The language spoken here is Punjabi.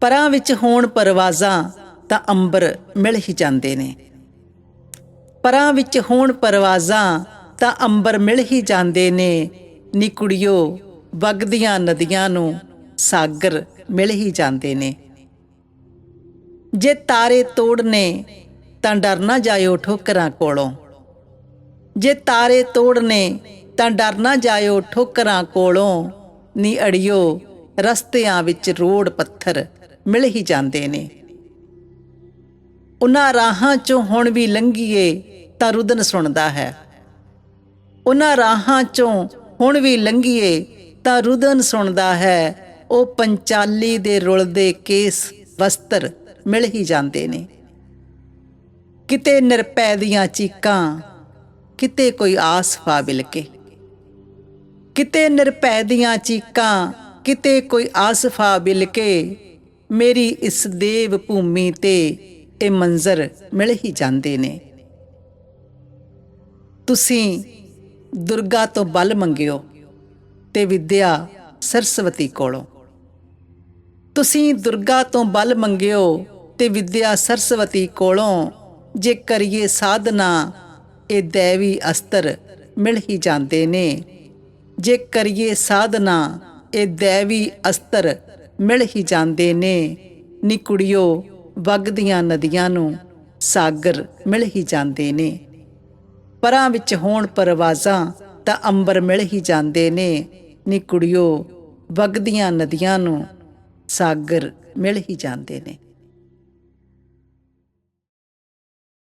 ਪਰਾਂ ਵਿੱਚ ਹੋਣ ਪਰਵਾਜ਼ਾਂ ਤਾਂ ਅੰਬਰ ਮਿਲ ਹੀ ਜਾਂਦੇ ਨੇ। ਪਰਾਂ ਵਿੱਚ ਹੋਣ ਪਰਵਾਜ਼ਾਂ ਤਾਂ ਅੰਬਰ ਮਿਲ ਹੀ ਜਾਂਦੇ ਨੇ। ਨੀ ਕੁੜਿਓ, ਵਗਦੀਆਂ ਨਦੀਆਂ ਨੂੰ ਸਾਗਰ ਮਿਲ ਹੀ ਜਾਂਦੇ ਨੇ। ਜੇ ਤਾਰੇ ਤੋੜਨੇ ਤਾਂ ਡਰ ਨਾ ਜਾਇਓ ਠੋਕਰਾਂ ਕੋਲੋਂ। ਜੇ ਤਾਰੇ ਤੋੜਨੇ ਤਾਂ ਡਰ ਨਾ ਜਾਇਓ ਠੋਕਰਾਂ ਕੋਲੋਂ। ਨੀ ਅੜਿਓ, ਰਸਤਿਆਂ ਵਿੱਚ ਰੋੜ ਪੱਥਰ ਮਿਲ ਹੀ ਜਾਂਦੇ ਨੇ। ਉਹਨਾਂ ਰਾਹਾਂ ਚੋਂ ਹੁਣ ਵੀ ਲੰਘੀਏ ਤਾਂ ਰੁਦਨ ਸੁਣਦਾ ਹੈ। ਉਹਨਾਂ ਰਾਹਾਂ ਚੋਂ ਹੁਣ ਵੀ ਲੰਘੀਏ ਤਾਂ ਰੁਦਨ ਸੁਣਦਾ ਹੈ। ਉਹ ਪੰਚਾਲੀ ਦੇ ਰੁਲਦੇ ਕੇਸ ਵਸਤਰ ਮਿਲ ਹੀ ਜਾਂਦੇ ਨੇ। ਕਿਤੇ ਨਿਰਪੈ ਦੀਆਂ ਚੀਕਾਂ, ਕਿਤੇ ਕੋਈ ਆਸ ਫਾਬਿਲ ਕੇ ਕਿਤੇ ਨਿਰਪੈ ਦੀਆਂ ਚੀਕਾਂ, ਕਿਤੇ ਕੋਈ ਆਸਫਾ ਬਿਲਕੇ। ਮੇਰੀ ਇਸ ਦੇਵ ਭੂਮੀ ਤੇ ਇਹ ਮੰਜ਼ਰ ਮਿਲ ਹੀ ਜਾਂਦੇ ਨੇ। ਤੁਸੀਂ ਦੁਰਗਾ ਤੋਂ ਬਲ ਮੰਗਿਓ ਤੇ ਵਿਦਿਆ ਸਰਸਵਤੀ ਕੋਲੋਂ। ਤੁਸੀਂ ਦੁਰਗਾ ਤੋਂ ਬਲ ਮੰਗਿਓ ਤੇ ਵਿਦਿਆ ਸਰਸਵਤੀ ਕੋਲੋਂ, ਜੇ ਕਰੀਏ ਸਾਧਨਾ, ਇਹ ਦੇਵੀ ਅਸਤਰ ਮਿਲ ਹੀ ਜਾਂਦੇ ਨੇ। ਜੇ ਕਰੀਏ ਸਾਧਨਾ, ਇਹ ਦੇਵੀ ਅਸਤਰ ਮਿਲ ਹੀ ਜਾਂਦੇ ਨੇ। ਨੀ ਕੁੜਿਓ, ਵਗਦੀਆਂ ਨਦੀਆਂ ਨੂੰ ਸਾਗਰ ਮਿਲ ਹੀ ਜਾਂਦੇ ਨੇ। ਪਰਾਂ ਵਿੱਚ ਹੋਣ ਪਰਵਾਜ਼ਾਂ ਤਾਂ ਅੰਬਰ ਮਿਲ ਹੀ ਜਾਂਦੇ ਨੇ। ਨੀ ਕੁੜਿਓ, ਵਗਦੀਆਂ ਨਦੀਆਂ ਨੂੰ ਸਾਗਰ ਮਿਲ ਹੀ ਜਾਂਦੇ ਨੇ।